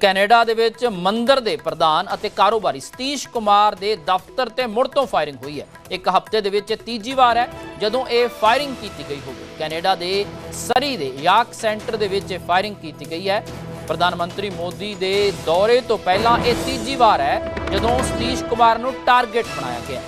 Canada ਦੇ ਵਿੱਚ ਮੰਦਰ ਦੇ ਪ੍ਰਧਾਨ ਅਤੇ ਕਾਰੋਬਾਰੀ ਸਤੀਸ਼ ਕੁਮਾਰ ਦੇ ਦਫ਼ਤਰ ਤੇ ਮੁੜ ਤੋਂ ਫਾਇਰਿੰਗ ਹੋਈ ਹੈ। ਇੱਕ ਹਫ਼ਤੇ ਦੇ ਵਿੱਚ ਇਹ ਤੀਜੀ ਵਾਰ ਹੈ, ਜਦੋਂ ਇਹ ਫਾਇਰਿੰਗ ਕੀਤੀ ਗਈ ਹੋਵੇ। ਕੈਨੇਡਾ ਦੇ ਸਰੀ ਦੇ ਯਾਕ ਸੈਂਟਰ ਦੇ ਵਿੱਚ ਇਹ ਫਾਇਰਿੰਗ ਕੀਤੀ ਗਈ ਹੈ। ਪ੍ਰਧਾਨ ਮੰਤਰੀ ਮੋਦੀ ਦੇ ਦੌਰੇ ਤੋਂ ਪਹਿਲਾਂ ਇਹ ਤੀਜੀ ਵਾਰ ਹੈ, ਜਦੋਂ ਸਤੀਸ਼ ਕੁਮਾਰ ਨੂੰ ਟਾਰਗੇਟ ਬਣਾਇਆ ਗਿਆ।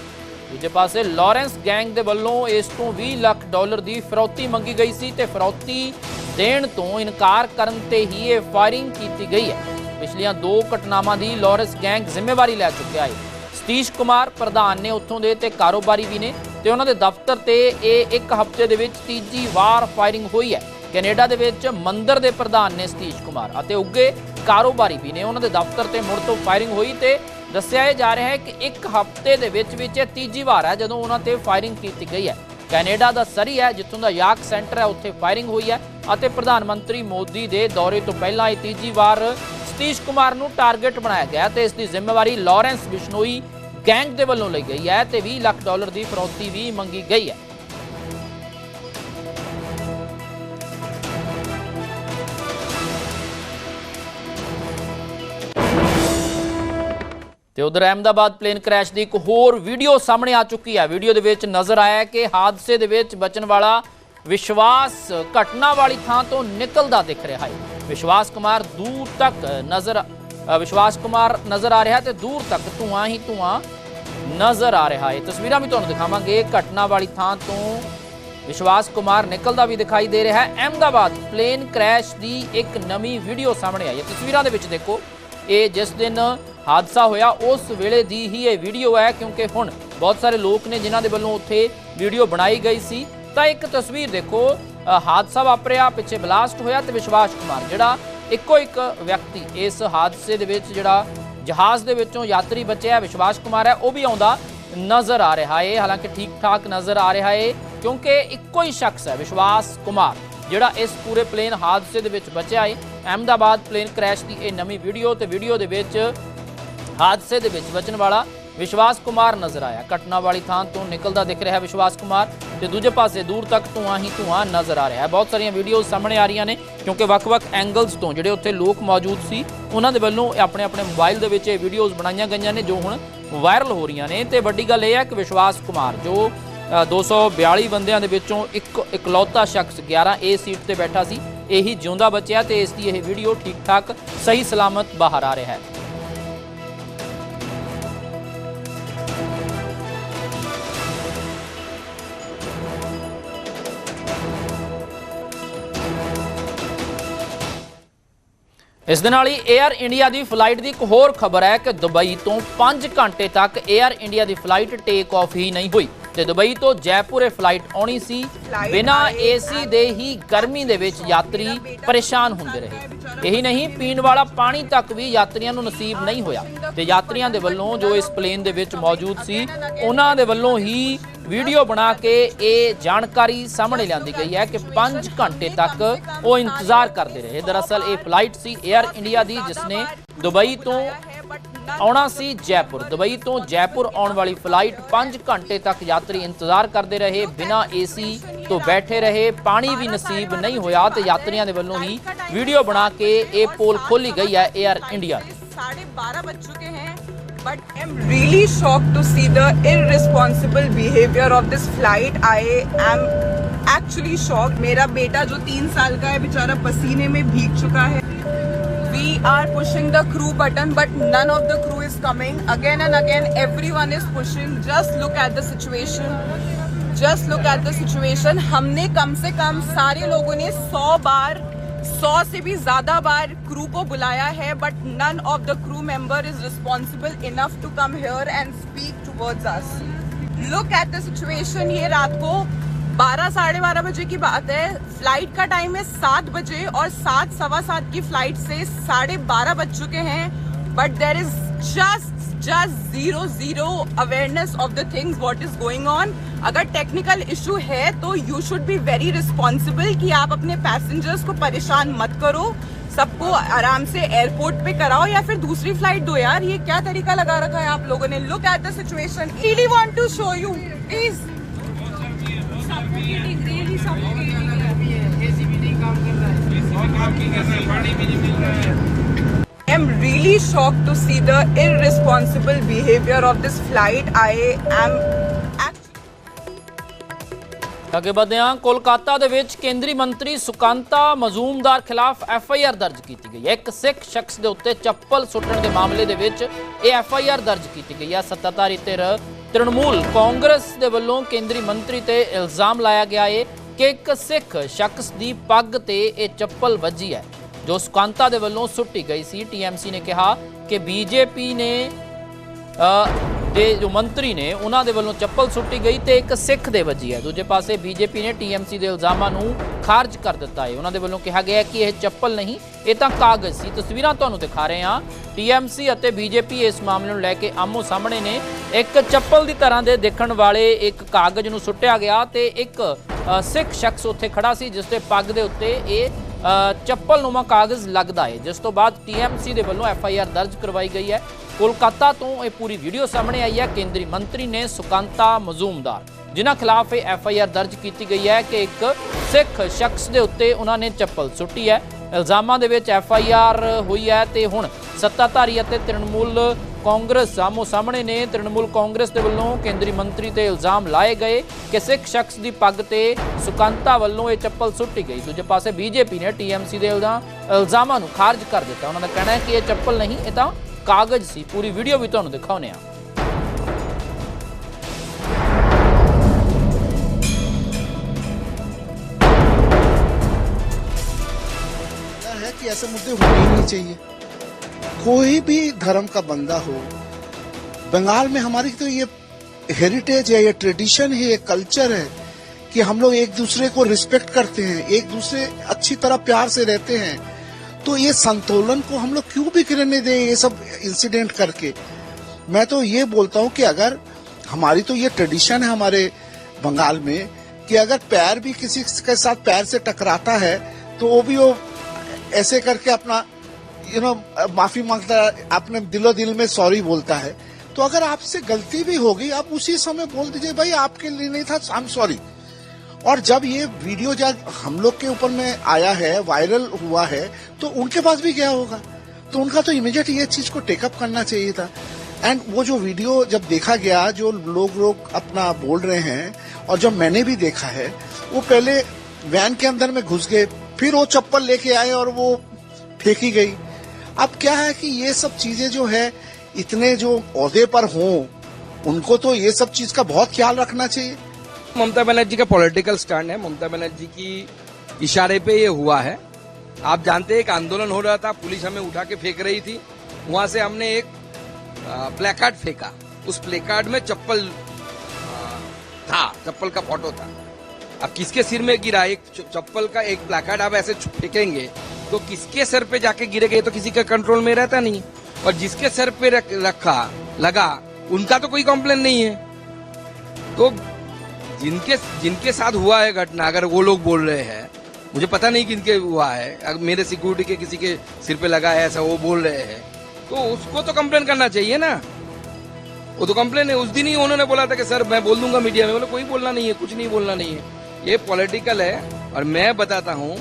ਦੂਜੇ ਪਾਸੇ ਲਾਰੈਂਸ ਗੈਂਗ ਦੇ ਵੱਲੋਂ ਇਸ ਤੋਂ 20 ਲੱਖ ਡਾਲਰ ਦੀ ਫਿਰੌਤੀ ਮੰਗੀ ਗਈ ਸੀ ਤੇ ਫਿਰੌਤੀ ਦੇਣ ਤੋਂ ਇਨਕਾਰ ਕਰਨ ਤੇ ਹੀ ਇਹ ਫਾਇਰਿੰਗ ਕੀਤੀ ਗਈ ਹੈ। ਪਿਛਲੀਆਂ ਦੋ ਘਟਨਾਵਾਂ ਦੀ ਲਾਰੈਂਸ ਗੈਂਗ ਜ਼ਿੰਮੇਵਾਰੀ ਲੈ ਚੁੱਕਿਆ ਹੈ। ਸਤੀਸ਼ ਕੁਮਾਰ ਪ੍ਰਧਾਨ ਨੇ ਉੱਥੋਂ ਦੇ ਤੇ ਕਾਰੋਬਾਰੀ ਵੀ ਨੇ ਤੇ ਉਹਨਾਂ ਦੇ ਦਫ਼ਤਰ ਤੇ ਇਹ ਇੱਕ ਹਫ਼ਤੇ ਦੇ ਵਿੱਚ ਤੀਜੀ ਵਾਰ ਫਾਇਰਿੰਗ ਹੋਈ ਹੈ। ਕੈਨੇਡਾ ਦੇ ਵਿੱਚ ਮੰਦਰ ਦੇ ਪ੍ਰਧਾਨ ਨੇ ਸਤੀਸ਼ ਕੁਮਾਰ ਅਤੇ ਉੱਗੇ ਕਾਰੋਬਾਰੀ ਵੀ ਨੇ। ਉਹਨਾਂ ਦੇ ਦਫ਼ਤਰ ਤੇ ਮੁੜ ਤੋਂ ਫਾਇਰਿੰਗ ਹੋਈ ਤੇ ਦੱਸਿਆ ਇਹ ਜਾ ਰਿਹਾ ਹੈ ਕਿ ਇੱਕ ਹਫ਼ਤੇ ਦੇ ਵਿੱਚ ਵਿੱਚ ਇਹ ਤੀਜੀ ਵਾਰ ਹੈ ਜਦੋਂ ਉਹਨਾਂ ਤੇ ਫਾਇਰਿੰਗ ਕੀਤੀ ਗਈ ਹੈ। ਕੈਨੇਡਾ ਦਾ ਸਰੀ ਹੈ, ਜਿੱਥੋਂ ਦਾ ਯਾਕ ਸੈਂਟਰ ਹੈ, ਉੱਥੇ ਫਾਇਰਿੰਗ ਹੋਈ ਹੈ ਅਤੇ ਪ੍ਰਧਾਨ ਮੰਤਰੀ ਮੋਦੀ ਦੇ ਦੌਰੇ ਤੋਂ ਪਹਿਲਾਂ ਇਹ ਤੀਜੀ ਵਾਰ ਸਤੀਸ਼ ਕੁਮਾਰ ਨੂੰ ਟਾਰਗੇਟ ਬਣਾਇਆ ਗਿਆ ਤੇ ਇਸ ਦੀ ਜ਼ਿੰਮੇਵਾਰੀ ਲਾਰੈਂਸ ਬਿਸ਼ਨੋਈ ਗੈਂਗ ਦੇ ਵੱਲੋਂ ਲਈ ਗਈ ਹੈ ਤੇ 20 ਲੱਖ ਡਾਲਰ ਦੀ ਫਿਰੌਤੀ ਵੀ ਮੰਗੀ ਗਈ ਹੈ। ਤੇ ਉਧਰ ਅਹਿਮਦਾਬਾਦ ਪਲੇਨ ਕ੍ਰੈਸ਼ ਦੀ ਇੱਕ ਹੋਰ ਵੀਡੀਓ ਸਾਹਮਣੇ ਆ ਚੁੱਕੀ ਹੈ। ਵੀਡੀਓ ਦੇ ਵਿੱਚ ਨਜ਼ਰ ਆਇਆ ਕਿ ਹਾਦਸੇ ਦੇ ਵਿੱਚ ਬਚਣ ਵਾਲਾ ਵਿਸ਼ਵਾਸ ਘਟਨਾ ਵਾਲੀ ਥਾਂ ਤੋਂ ਨਿਕਲਦਾ ਦਿਖ ਰਿਹਾ ਹੈ। ਵਿਸ਼ਵਾਸ ਕੁਮਾਰ ਦੂਰ ਤੱਕ ਨਜ਼ਰ ਵਿਸ਼ਵਾਸ ਕੁਮਾਰ ਨਜ਼ਰ ਆ ਰਿਹਾ ਤੇ ਦੂਰ ਤੱਕ ਧੂਆਂ ਹੀ ਧੂਆਂ ਨਜ਼ਰ ਆ ਰਿਹਾ ਹੈ। ਤਸਵੀਰਾਂ ਵੀ ਤੁਹਾਨੂੰ ਦਿਖਾਵਾਂਗੇ। ਘਟਨਾ ਵਾਲੀ ਥਾਂ ਤੋਂ ਵਿਸ਼ਵਾਸ ਕੁਮਾਰ ਨਿਕਲਦਾ ਵੀ ਦਿਖਾਈ ਦੇ ਰਿਹਾ ਹੈ। ਅਹਿਮਦਾਬਾਦ ਪਲੇਨ ਕ੍ਰੈਸ਼ ਦੀ ਇੱਕ ਨਵੀਂ ਵੀਡੀਓ ਸਾਹਮਣੇ ਆਈ ਹੈ। ਤਸਵੀਰਾਂ ਦੇ ਵਿੱਚ ਦੇਖੋ, ਇਹ ਜਿਸ ਦਿਨ ਹਾਦਸਾ ਹੋਇਆ, ਉਸ ਵੇਲੇ ਦੀ ਹੀ ਇਹ ਵੀਡੀਓ ਹੈ ਕਿਉਂਕਿ ਹੁਣ ਬਹੁਤ ਸਾਰੇ ਲੋਕ ਨੇ ਜਿਨ੍ਹਾਂ ਦੇ ਵੱਲੋਂ ਉੱਥੇ ਵੀਡੀਓ ਬਣਾਈ ਗਈ ਸੀ। ਤਾਂ ਇੱਕ ਤਸਵੀਰ ਦੇਖੋ ਹਾਦਸਾ ਵਾਪਰਿਆ, ਪਿੱਛੇ ਬਲਾਸਟ ਹੋਇਆ ਤੇ ਵਿਸ਼ਵਾਸ ਕੁਮਾਰ, ਜਿਹੜਾ ਇੱਕੋ ਇੱਕ ਵਿਅਕਤੀ ਇਸ ਹਾਦਸੇ ਦੇ ਵਿੱਚ ਜਿਹੜਾ ਜਹਾਜ਼ ਦੇ ਵਿੱਚੋਂ ਯਾਤਰੀ ਬਚਿਆ, ਵਿਸ਼ਵਾਸ ਕੁਮਾਰ ਹੈ, ਉਹ ਵੀ ਆਉਂਦਾ ਨਜ਼ਰ ਆ ਰਿਹਾ ਹੈ ਹਾਲਾਂਕਿ ਠੀਕ ਠਾਕ ਨਜ਼ਰ ਆ ਰਿਹਾ ਹੈ ਕਿਉਂਕਿ ਇੱਕੋ ਹੀ ਸ਼ਖਸ ਹੈ, ਵਿਸ਼ਵਾਸ ਕੁਮਾਰ, ਜਿਹੜਾ ਇਸ ਪੂਰੇ ਪਲੇਨ ਹਾਦਸੇ ਦੇ ਵਿੱਚ ਬਚਿਆ ਹੈ ਅਹਿਮਦਾਬਾਦ ਪਲੇਨ ਕ੍ਰੈਸ਼ ਦੀ ਇਹ ਨਵੀਂ ਵੀਡੀਓ ਤੇ ਵੀਡੀਓ ਦੇ ਵਿੱਚ ਹਾਦਸੇ ਦੇ ਵਿੱਚ ਬਚਣ ਵਾਲਾ ਵਿਸ਼ਵਾਸ ਕੁਮਾਰ ਨਜ਼ਰ ਆਇਆ। ਘਟਨਾ ਵਾਲੀ ਥਾਂ ਤੋਂ ਨਿਕਲਦਾ ਦਿਖ ਰਿਹਾ ਵਿਸ਼ਵਾਸ ਕੁਮਾਰ ਤੇ ਦੂਜੇ ਪਾਸੇ ਦੂਰ ਤੱਕ ਧੂਆਂ ਹੀ ਧੂਆਂ ਨਜ਼ਰ ਆ ਰਿਹਾ ਹੈ। ਬਹੁਤ ਸਾਰੀਆਂ ਵੀਡੀਓਜ਼ ਸਾਹਮਣੇ ਆ ਰਹੀਆਂ ਨੇ ਕਿਉਂਕਿ ਵੱਖ-ਵੱਖ ਐਂਗਲਸ ਤੋਂ ਜਿਹੜੇ ਉੱਥੇ ਲੋਕ ਮੌਜੂਦ ਸੀ ਉਹਨਾਂ ਦੇ ਵੱਲੋਂ ਆਪਣੇ ਆਪਣੇ ਮੋਬਾਈਲ ਦੇ ਵਿੱਚ ਇਹ ਵੀਡੀਓਜ਼ ਬਣਾਈਆਂ ਗਈਆਂ ਨੇ ਜੋ ਹੁਣ ਵਾਇਰਲ ਹੋ ਰਹੀਆਂ ਨੇ। ਤੇ ਵੱਡੀ ਗੱਲ ਇਹ ਹੈ ਕਿ ਵਿਸ਼ਵਾਸ ਕੁਮਾਰ ਜੋ ਅ, 242 ਬੰਦਿਆਂ ਦੇ ਵਿੱਚੋਂ ਇੱਕ ਇਕਲੌਤਾ ਸ਼ਖਸ 11 ਏ ਸੀਟ ਤੇ ਬੈਠਾ ਸੀ ਇਹੀ ਜਿਉਂਦਾ ਬਚਿਆ ਤੇ ਇਸ ਦੀ ਇਹ ਵੀਡੀਓ ਠੀਕ ਠਾਕ ਸਹੀ ਸਲਾਮਤ ਬਾਹਰ ਆ ਰਿਹਾ ਹੈ। ਇਸ ਦੇ ਨਾਲ ਹੀ 에ਅਰ ਇੰਡੀਆ ਦੀ ਫਲਾਈਟ ਦੀ ਇੱਕ ਹੋਰ ਖਬਰ ਹੈ ਕਿ ਦੁਬਈ ਤੋਂ 5 ਘੰਟੇ ਤੱਕ 에ਅਰ ਇੰਡੀਆ ਦੀ ਫਲਾਈਟ ਟੇਕ ਆਫ ਹੀ ਨਹੀਂ ਹੋਈ ਤੇ ਦੁਬਈ ਤੋਂ ਜੈਪੁਰ ਇਹ ਫਲਾਈਟ ਆਉਣੀ ਸੀ। ਬਿਨਾਂ ਏਸੀ ਦੇ ਹੀ ਗਰਮੀ ਦੇ ਵਿੱਚ ਯਾਤਰੀ ਪਰੇਸ਼ਾਨ ਹੁੰਦੇ ਰਹੇ। ਇਹੀ ਨਹੀਂ ਪੀਣ ਵਾਲਾ ਪਾਣੀ ਤੱਕ ਵੀ ਯਾਤਰੀਆਂ ਨੂੰ ਨਸੀਬ ਨਹੀਂ ਹੋਇਆ। ਤੇ ਯਾਤਰੀਆਂ ਦੇ ਵੱਲੋਂ ਜੋ ਇਸ ਪਲੇਨ ਦੇ ਵਿੱਚ ਮੌਜੂਦ ਸੀ ਉਹਨਾਂ ਦੇ ਵੱਲੋਂ ਹੀ ਵੀਡੀਓ ਬਣਾ ਕੇ ਇਹ ਜਾਣਕਾਰੀ ਸਾਹਮਣੇ ਲਿਆਂਦੀ ਗਈ ਹੈ ਕਿ 5 ਘੰਟੇ ਤੱਕ ਉਹ ਇੰਤਜ਼ਾਰ ਕਰਦੇ ਰਹੇ। ਦਰਅਸਲ ਇਹ ਫਲਾਈਟ ਸੀ 에ਅਰ ਇੰਡੀਆ ਦੀ ਜਿਸ ਨੇ ਦੁਬਈ ਤੋਂ ਆਉਣਾ ਸੀ ਜੈਪੁਰ। ਦੁਬਈ ਤੋਂ ਜੈਪੁਰ ਆਉਣ ਵਾਲੀ ਫਲਾਈਟ 5 ਘੰਟੇ ਤੱਕ ਯਾਤਰੀ ਇੰਤਜ਼ਾਰ ਕਰਦੇ ਰਹੇ। ਬਿਨਾਂ ਏਸੀ ਤੋਂ ਬੈਠੇ ਰਹੇ। ਪਾਣੀ ਵੀ ਨਸੀਬ ਨਹੀਂ ਹੋਇਆ ਤੇ ਯਾਤਰੀਆਂ ਦੇ ਵੱਲੋਂ ਹੀ ਵੀਡੀਓ ਬਣਾ ਕੇ ਇਹ ਪੋਲ ਖੋਲੀ ਗਈ ਹੈ 에ਅਰ ਇੰਡੀਆ ਦੀ 12:30 ਵੱਜ ਚੁੱਕੇ ਹਨ हैं I am really shock to see the irresponsible behaviour of this flight I am actually shock मेरा बेटा जो तीन साल का है बेचारा पसीने में भीग चुका है we are pushing the crew button but none of the crew is coming again and again everyone is pushing just look at the situation just look at the situation हमने कम से कम सारे लोगों ने 100 बार सौ से भी ज़्यादा बार क्रू को बुलाया है but none of the crew member is responsible enough to come here and speak toward us look at situation ये रात को बारह, साढ़े बारह बजे की बात है। फ़्लाइट का टाइम है सात बजे और सात, सवा सात की फ़्लाइट से साढ़े बारह बज चुके हैं but there is just just zero zero awareness of the things what is going on अगर टेक्निकल इशू है तो you should be very responsible कि आप अपने पैसेंजर्स को परेशान मत करो। सबको आराम से एयरपोर्ट पे कराओ या फिर दूसरी फ़्लाइट दो यार। ये क्या तरीका लगा रखा है आप लोगों ने? Look at the situation really want to show you please am really shocked to see the irresponsible behavior of this flight. I am ਅੱਗੇ ਵਧਦੇ ਹਾਂ। ਕੋਲਕਾਤਾ ਦੇ ਵਿੱਚ ਕੇਂਦਰੀ ਮੰਤਰੀ ਸੁਕਾਂਤਾ ਮਜ਼ੂਮਦਾਰ ਖਿਲਾਫ ਐਫ ਆਈ ਆਰ ਦਰਜ ਕੀਤੀ ਗਈ ਹੈ। ਇੱਕ ਸਿੱਖ ਸ਼ਖਸ ਦੇ ਉੱਤੇ ਚੱਪਲ ਸੁੱਟਣ ਦੇ ਮਾਮਲੇ ਦੇ ਵਿੱਚ ਇਹ ਐਫ ਆਈ ਆਰ ਦਰਜ ਕੀਤੀ ਗਈ ਹੈ। ਸੱਤਾਧਾਰੀ ਧਿਰ ਤ੍ਰਿਣਮੂਲ ਕਾਂਗਰਸ ਦੇ ਵੱਲੋਂ ਕੇਂਦਰੀ ਮੰਤਰੀ ਤੇ ਇਲਜ਼ਾਮ ਲਾਇਆ ਗਿਆ ਹੈ ਕਿ ਇੱਕ ਸਿੱਖ ਸ਼ਖਸ ਦੀ ਪੱਗ ਤੇ ਇਹ ਚੱਪਲ ਵੱਜੀ ਹੈ। ਜੋ ਸੁਕਾਂਤਾ ਦੇ ਵੱਲੋਂ ਸੁੱਟੀ ਗਈ ਸੀ ਟੀਐਮਸੀ ਨੇ ਕਿਹਾ ਕਿ ਬੀਜੇਪੀ ਨੇ ਅ, ਦੇ ਜੋ ਮੰਤਰੀ ਨੇ ਉਹਨਾਂ ਦੇ ਵੱਲੋਂ ਚੱਪਲ ਸੁੱਟੀ ਗਈ ਤੇ ਇੱਕ ਸਿੱਖ ਦੇ ਵੱਜੀ ਹੈ। ਦੂਜੇ ਪਾਸੇ ਬੀਜੇਪੀ ਨੇ ਟੀਐਮਸੀ ਦੇ ਇਲਜ਼ਾਮਾਂ ਨੂੰ ਖਾਰਜ ਕਰ ਦਿੱਤਾ ਹੈ। ਉਹਨਾਂ ਦੇ ਵੱਲੋਂ ਕਿਹਾ ਗਿਆ ਕਿ ਇਹ ਚੱਪਲ ਨਹੀਂ ਇਹ ਤਾਂ ਕਾਗਜ਼ ਸੀ। ਤਸਵੀਰਾਂ ਤੁਹਾਨੂੰ ਦਿਖਾ ਰਹੇ ਹਾਂ। ਟੀਐਮਸੀ ਅਤੇ ਬੀਜੇਪੀ ਇਸ ਮਾਮਲੇ ਨੂੰ ਲੈ ਕੇ ਆਮੋ ਸਾਹਮਣੇ ਨੇ। ਇੱਕ ਚੱਪਲ ਦੀ ਤਰ੍ਹਾਂ ਦੇ ਦੇਖਣ ਵਾਲੇ ਇੱਕ ਕਾਗਜ਼ ਨੂੰ ਸੁੱਟਿਆ ਗਿਆ ਤੇ ਇੱਕ ਸਿੱਖ ਸ਼ਖਸ ਉੱਥੇ ਖੜਾ ਸੀ ਜਿਸ ਤੇ ਪੱਗ ਦੇ ਉੱਤੇ ਇਹ ਅ, ਚੱਪਲ ਨੂਮਾ ਕਾਗਜ਼ ਲੱਗਦਾ ਹੈ ਜਿਸ ਤੋਂ ਬਾਅਦ ਟੀਐਮਸੀ ਦੇ ਵੱਲੋਂ ਐਫ ਆਈ ਆਰ ਦਰਜ ਕਰਵਾਈ ਗਈ ਹੈ ਕੋਲਕਾਤਾ ਤੋਂ ਇਹ ਪੂਰੀ ਵੀਡੀਓ ਸਾਹਮਣੇ ਆਈ ਹੈ ਕੇਂਦਰੀ ਮੰਤਰੀ ਨੇ ਸੁਕਾਂਤਾ ਮਜ਼ੂਮਦਾਰ ਜਿਨ੍ਹਾਂ ਖਿਲਾਫ ਇਹ ਐਫ ਆਈ ਆਰ ਦਰਜ ਕੀਤੀ ਗਈ ਹੈ ਕਿ ਇੱਕ ਸਿੱਖ ਸ਼ਖਸ ਦੇ ਉੱਤੇ ਉਹਨਾਂ ਨੇ ਚੱਪਲ ਸੁੱਟੀ ਹੈ ਇਲਜ਼ਾਮਾਂ ਦੇ ਵਿੱਚ ਐਫ ਆਈ ਆਰ ਹੋਈ ਹੈ ਤੇ ਹੁਣ ਸੱਤਾਧਾਰੀ ਅਤੇ ਤ੍ਰਿਣਮੂਲ ਕਾਂਗਰਸ ਸਾਹਮੋ ਸਾਹਮਣੇ ਨੇ। ਤ੍ਰਿਣਮੂਲ ਕਾਂਗਰਸ ਦੇ ਵੱਲੋਂ ਕੇਂਦਰੀ ਮੰਤਰੀ ਤੇ ਇਲਜ਼ਾਮ ਲਾਏ ਗਏ ਕਿ ਸਿੱਖ ਸ਼ਖਸ ਦੀ ਪੱਗ ਤੇ ਸੁਕਾਂਤਾ ਵੱਲੋਂ ਇਹ ਚੱਪਲ ਸੁੱਟੀ ਗਈ। ਦੂਜੇ ਪਾਸੇ ਬੀਜੇਪੀ ਨੇ ਟੀਐਮਸੀ ਦੇ ਇਲਜ਼ਾਮ ਇਲਜ਼ਾਮਾਂ ਨੂੰ ਖਾਰਜ ਕਰ ਦਿੱਤਾ। ਉਹਨਾਂ ਦਾ ਕਹਿਣਾ ਹੈ ਕਿ ਇਹ ਚੱਪਲ ਨਹੀਂ, ਇਹ ਤਾਂ ਕਾਗਜ਼ ਸੀ। ਪੂਰੀ ਵੀਡੀਓ ਵੀ ਤੁਹਾਨੂੰ ਦਿਖਾਉਂਦੇ ਹਾਂ। कि ऐसे मुद्दे होने ही नहीं चाहिए। कोई भी धर्म का बंदा हो, बंगाल में हमारी तो ये हेरिटेज है, ये ट्रेडिशन है, ये कल्चर है कि हम लोग एक दूसरे को रिस्पेक्ट करते हैं, एक दूसरे अच्छी तरह प्यार से रहते हैं। तो ये संतुलन को हम लोग क्यों बिखरने दें ये सब इंसिडेंट करके? मैं तो ये बोलता हूँ कि अगर हमारी तो ये ट्रेडिशन है हमारे बंगाल में कि अगर पैर भी किसी के साथ पैर से टकराता है तो वो भी वो ऐसे करके अपना यू नो माफ़ी माँगता है, अपने दिलो दिल में सॉरी बोलता है। तो अगर आपसे गलती भी होगी आप उसी समय बोल दीजिए, भाई, आपके लिए नहीं था आई एम सॉरी और जब ये वीडियो जब हम लोग के ऊपर में आया है वायरल हुआ है तो उनके पास भी गया होगा? तो उनका तो इमीडिएट ये चीज़ को टेकअप करना चाहिए था। एंड वो जो वीडियो जब देखा गया, जो लोग लोग अपना बोल रहे हैं, और जब मैंने भी देखा है, वो पहले वैन के अंदर में घुस गए फिर वो चप्पल लेके आए और वो फेंकी गई। अब क्या है कि ये सब चीज़ें जो है, इतने जो औहदे पर हों, उनको तो ये सब चीज़ का बहुत ख्याल रखना चाहिए। ममता बनर्जी का पॉलिटिकल स्टैंड है। ममता बनर्जी की इशारे पे ये हुआ है। आप जानते हैं, एक आंदोलन हो रहा था, पुलिस हमें उठा के फेंक रही थी। वहाँ से हमने एक प्लेकार्ड फेंका। उस प्लेकार्ड में चप्पल था, चप्पल का फ़ोटो था। अब किसके सिर में गिरा? एक चप्पल का एक प्लेकार्ड आप ऐसे फेंकेंगे तो किसके सर पे जाके गिरेगा ये तो किसी का कंट्रोल में रहता नहीं। और जिसके सर पे रख, रखा लगा उनका तो कोई कंप्लेन नहीं है। तो जिनके जिनके साथ हुआ है घटना अगर वो लोग बोल रहे हैं मुझे पता नहीं किनके हुआ है। अगर मेरे सिक्योरिटी के किसी के सिर पे लगा है ऐसा वो बोल रहे हैं तो उसको तो कंप्लेन करना चाहिए ना। वो तो कंप्लेन है उस दिन ही उन्होंने बोला था कि सर मैं बोल दूँगा मीडिया में। बोले कोई बोलना नहीं है कुछ नहीं बोलना नहीं है। ये पॉलिटिकल है और मैं बताता हूँ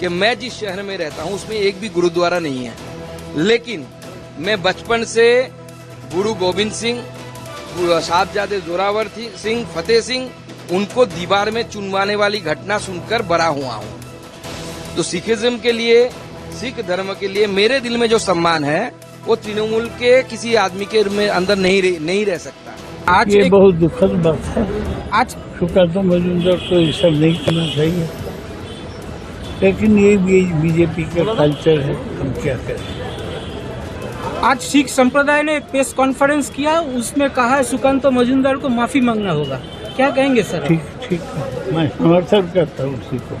कि मैं जिस शहर में रहता हूँ, उसमें एक भी गुरुद्वारा नहीं है। लेकिन मैं बचपन से गुरु गोविंद सिंह साहबजादे जोरावर सिंह, फतेह सिंह, उनको दीवार में चुनवाने वाली घटना सुनकर बड़ा हुआ हूँ। तो सिखिज्म के लिए, सिख धर्म के लिए मेरे दिल में जो सम्मान है, वो तृणमूल के किसी आदमी के में अंदर नहीं नहीं रह सकता। आज ये एक- बहुत दुखद बात है। आज सुकांत मजुमदार को ये सब नहीं करना चाहिए। लेकिन ये भी बीजेपी का कल्चर है हम क्या करें? आज सिख संप्रदाय ने प्रेस कॉन्फ्रेंस किया उसमें कहा है सुकांत मजुमदार को माफ़ी मांगना होगा। क्या कहेंगे सर? ठीक ठीक। मैं समर्थन करता हूँ उसी को।